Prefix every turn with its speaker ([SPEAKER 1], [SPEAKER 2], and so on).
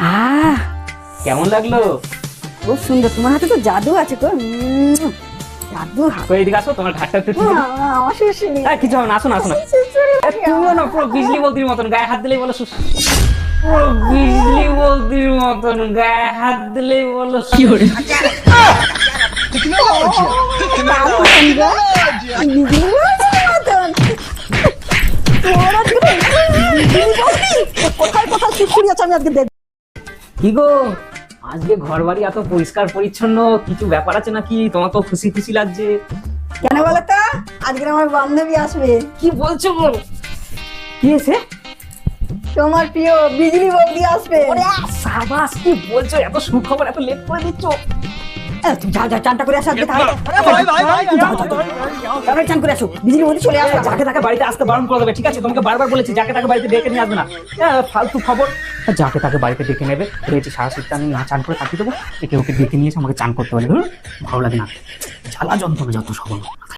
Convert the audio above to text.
[SPEAKER 1] আহ
[SPEAKER 2] কেমন লাগল?
[SPEAKER 1] খুব সুন্দর। তোমার হাতে তো জাদু আছে তো। উম, জাদু হাত।
[SPEAKER 2] তো এদিকে আসো তোমার ঘাটটা একটু
[SPEAKER 1] শুশুনি
[SPEAKER 2] এই, কিছু হবে না আসো না আসো না। তুমিও না পুরো বিজলি বলতির মতন গায়ে হাত দিলেই বলো সুস পুরো বিজলি বলতির মতন গায়ে হাত দিলেই বলো কি করে
[SPEAKER 1] কোথায় কোথায় শুশুনি আছে আমি আজকে
[SPEAKER 2] কি গো? আজকে ঘর বাড়ি এত পরিষ্কার পরিচ্ছন্ন কিছু ব্যাপার আছে নাকি? তোমার তো খুশি খুশি লাগছে।
[SPEAKER 1] কেন বলো তো? আজকে আমার বান্ধবী আসবে।
[SPEAKER 2] কি বলছো গো? কি এসে
[SPEAKER 1] তোমার প্রিয় বিজলি বৌদি আসবে।
[SPEAKER 2] ওরে সাবাস কি বলছো? এত সুখবর এত লেট করে দিচ্ছ।
[SPEAKER 1] তুমি চানটা করে আসো আজকে তাহলে। চান করে আসো। বিজলি চলে আসো।
[SPEAKER 2] যাকে তাকে বাড়িতে আসতে বারণ করে দেবে ঠিক আছে? তোমাকে বারবার বলেছি যাকে তাকে বাড়িতে ডেকে নিয়ে আসবে না। হ্যাঁ, ফালতু খবর। যাকে তাকে বাড়িতে ডেকে নেবে রয়েছে সারা শীতটা আমি না চান করে থাকি দেবো। একে ওকে ডেকে নিয়ে এসে আমাকে চান করতে ধরুন? ভালো লাগে না। জ্বালা যন্ত্রণা যত সব